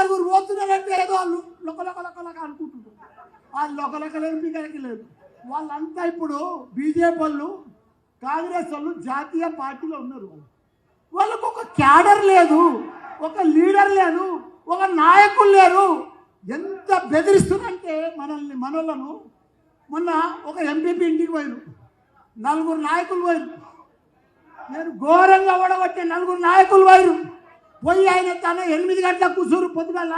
నలుగురు పోతున్నారంటే ఏదో వాళ్ళు లొక లొక అనుకుంటున్నారు. వాళ్ళు లొక లొక లేదు వాళ్ళంతా ఇప్పుడు బీజేపీ వాళ్ళు కాంగ్రెస్ వాళ్ళు జాతీయ పార్టీలో ఉన్నారు వాళ్ళకు ఒక క్యాడర్ లేదు ఒక లీడర్ లేదు ఒక నాయకులు లేరు. ఎంత బెదిరిస్తుందంటే మనల్ని మనలను మొన్న ఒక ఎంపీపీ ఇంటికి పోయారు నలుగురు నాయకులు పోయారు. నేను ఘోరంగా ఓడగొట్టే నలుగురు నాయకులు పోయారు. పోయి ఆయన తను ఎనిమిది గంటల కూర్చోరు పొద్దుగల.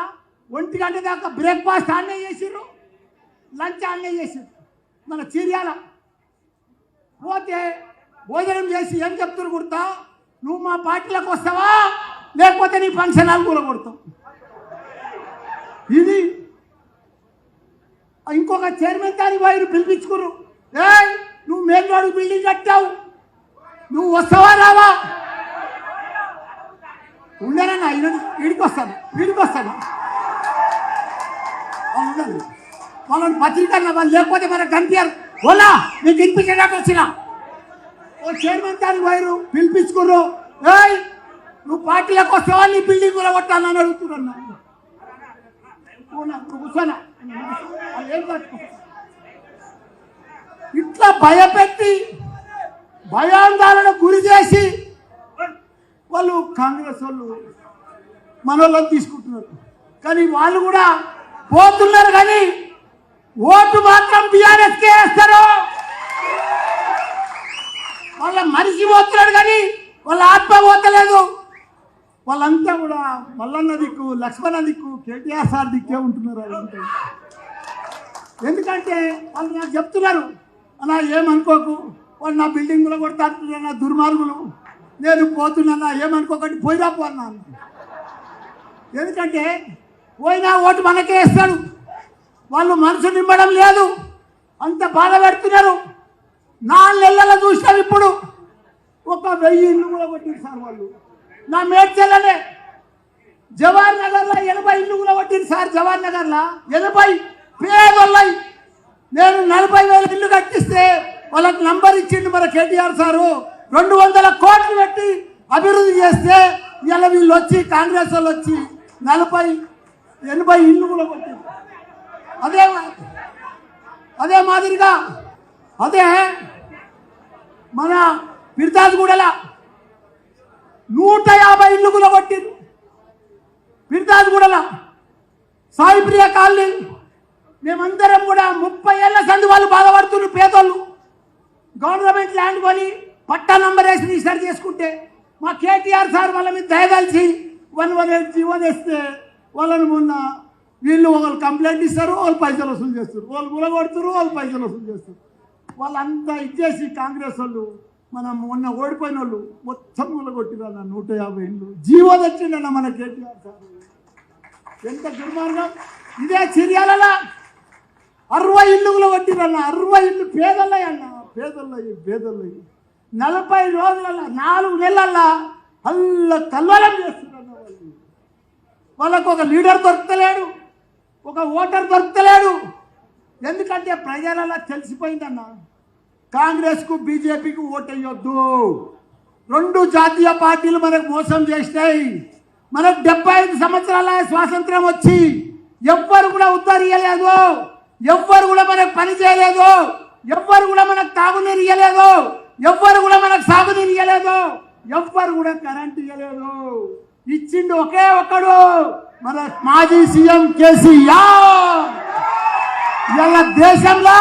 ఒంటి గంట దాకా బ్రేక్ఫాస్ట్ ఆన్నే చేసిర్రు. లంచ్ ఆన్నే చేసిర్రు. మన చీర్యాల. పోతే భోజనం చేసి ఏం చెప్తున్నారు కుడతా నువ్వు మా పార్టీలోకి వస్తావా? లేకపోతే నీ ఫంక్షన్ హాల్ కూడా కొడతావు ఇది ఇంకొక చైర్మన్ దాని వైరు పిలిపించుకురు ఏ నువ్వు మేల్వాడు రోడ్ బిల్డింగ్ కట్టావు. నువ్వు వస్తావా రావా? ఉండేనన్నా వీడికి వస్తాను వీడికి వస్తాను ఉండరు. వాళ్ళని పత్రికన్న వాళ్ళు లేకపోతే మనకు కనిపించారు. ఓలా నీకు వినిపించడానికి వచ్చిన. ఓ చైర్మన్ దానికి వైరు పిలిపించుకుర్రు. ఏయ్ నువ్వు పార్టీలకు వస్తావా నీ బిల్డింగ్ కూడా కొట్టాలని అడుగుతున్నా కూర్చోనా? ఇట్లా భయపెట్టి భయాందోళన గురి చేసి వాళ్ళు కాంగ్రెస్ వాళ్ళు మన వాళ్ళని తీసుకుంటున్నారు. కానీ వాళ్ళు కూడా పోతున్నారు కానీ ఓటు మాత్రం బీఆర్ఎస్కే వేస్తారు. వాళ్ళ మనిషి పోతున్నాడు కానీ వాళ్ళ ఆత్మ పోతలేదు. వాళ్ళంతా కూడా మల్లన్న దిక్కు లక్ష్మణ దిక్కు కేటీఆర్ సార్ దిక్కే ఉంటున్నారు వాళ్ళంతా. ఎందుకంటే వాళ్ళు నాకు చెప్తున్నారు అలా ఏమనుకోకు? వాళ్ళు నా బిల్డింగ్ కూడా కొడతా అంటున్నారు నా దుర్మార్గులు. నేను పోతున్నా ఏమనుకోకండి పోయిరా పోన్నా ఎందుకంటే పోయినా ఓటు మనకే వేస్తాడు వాళ్ళు మనసు నింపడం లేదు. అంత బాధ పెడుతున్నారు. నాలుగు నెలల చూసినాం ఇప్పుడు. ఒక వెయ్యి ఇల్లు కూడా కొట్టిరు సార్ వాళ్ళు. నా మేడ్చెల్లనే జవహర్ నగర్లో ఎనభై ఇల్లు కూడా కొట్టిరు సార్ జవహర్ నగర్లో. ఎనభై పేదోళ్ళయి నేను నలభై వేల ఇల్లు కట్టిస్తే వాళ్ళకి నంబర్ ఇచ్చిండు మన కేటీఆర్ సారు. రెండు వందల కోట్లు పెట్టి అభివృద్ధి చేస్తే ఇలా వీళ్ళు వచ్చి కాంగ్రెస్ వాళ్ళు వచ్చి నలభై ఎనభై ఇల్లు కూడా కొట్టారు అదే అదే మాదిరిగా అదే మన పిర్తాజ్గూడల నూట యాభై ఇల్లు కూడా కొట్టిరు పిర్తాజ్గూడల సాయిప్రియ కాలనీ మేమందరం కూడా ముప్పై ఏళ్ళ సందు వాళ్ళు బాధపడుతున్నారు పేదోళ్ళు. గవర్నమెంట్ ల్యాండ్ కొని పట్టా నంబర్ వేసి రిజిస్టర్ చేసుకుంటే మా కేటీఆర్ సార్ వాళ్ళ మీద దయగలిచి వన్ వన్ ఎయిట్ జీవో తెస్తే వాళ్ళని మొన్న వీళ్ళు వాళ్ళు కంప్లైంట్ ఇస్తారు వాళ్ళు పైసలు వసూలు చేస్తారు. వాళ్ళు గులగొడుతారు వాళ్ళు పైసలు వసూలు చేస్తారు. వాళ్ళంతా ఇచ్చేసి కాంగ్రెస్ వాళ్ళు మనం మొన్న ఓడిపోయిన వాళ్ళు మొత్తం గులగొట్టిరన్న నూట యాభై ఇండ్లు జీవో తెచ్చిండన్న మన కేటీఆర్ సార్. ఎంత దుర్మార్గం. ఇదే చర్యాలలో. అరవై ఇల్లుగులు కొట్టిరన్న అరవై ఇల్లు పేదల్లయ్య అన్న పేదల్లయ్యి పేదల్లయ్యి నలభై రోజుల నాలుగు నెలల్లో అల్ల కల్లోలం చేస్తున్నారు వాళ్ళు వాళ్ళకు ఒక లీడర్ దొరకలేడు ఒక ఓటర్ దొరకలేడు. ఎందుకంటే ప్రజలలో తెలిసిపోయిందన్న కాంగ్రెస్కు బీజేపీకి ఓటేయొద్దు రెండు జాతీయ పార్టీలు మనకు మోసం చేసినాయి. మనకు డెబ్బై ఐదు సంవత్సరాల స్వాతంత్రం వచ్చి ఎవ్వరు కూడా ఉద్ధరియలేదు ఎవ్వరు కూడా మనకు పని చేయలేదు. ఎవ్వరు కూడా మనకు తాగునీరు ఇయ్యలేదు. ఎవ్వరు కూడా మనకు సాగునీరు ఇయ్యలేదు ఎవ్వరు కూడా కరెంట్ ఇయ్యలేదు. ఇచ్చిండు ఒకే ఒక్కడు. మన మాజీ సీఎం కేసీఆర్. ఇవాళ దేశంలో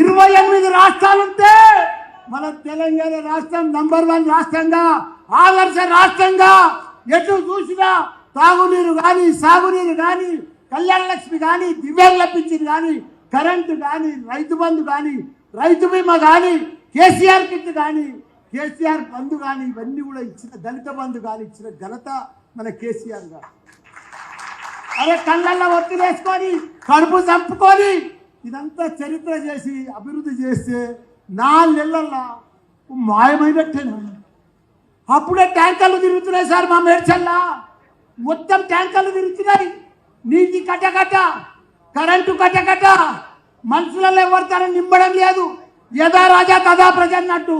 ఇరవై ఎనిమిది రాష్ట్రాలుంటే మన తెలంగాణ రాష్ట్రం నంబర్ వన్ రాష్ట్రంగా ఆదర్శ రాష్ట్రంగా ఎటు చూసినా తాగునీరు కానీ సాగునీరు కానీ కళ్యాణ లక్ష్మి కానీ దివ్యాంగ లభించింది కానీ కరెంటు కానీ రైతు బంధు కానీ రైతు బీమా కానీ కేసీఆర్ కిట్ కానీ కేసీఆర్ బంధు కానీ ఇవన్నీ కూడా ఇచ్చిన దళిత బంధు కానీ ఇచ్చిన ఘనత మన కేసీఆర్ గారు. అరే కళ్ళల్లో ఒత్తిలేసుకొని కడుపు చంపుకొని ఇదంతా చరిత్ర చేసి అభివృద్ధి చేస్తే నాలుగు నెలల్లో మాయమైనట్టేనా? అప్పుడే ట్యాంకర్లు తిరుగుతున్నాయి సార్ మా మేడ్చల్లా. మొత్తం ట్యాంకర్లు తిరుగుతున్నాయి. నీటి కట్టకట్ట కరెంటు కట్టకట్ట మనుషులలో ఎవరితనం నింపడం లేదు. యథా రాజా తదా ప్రజన్నట్టు.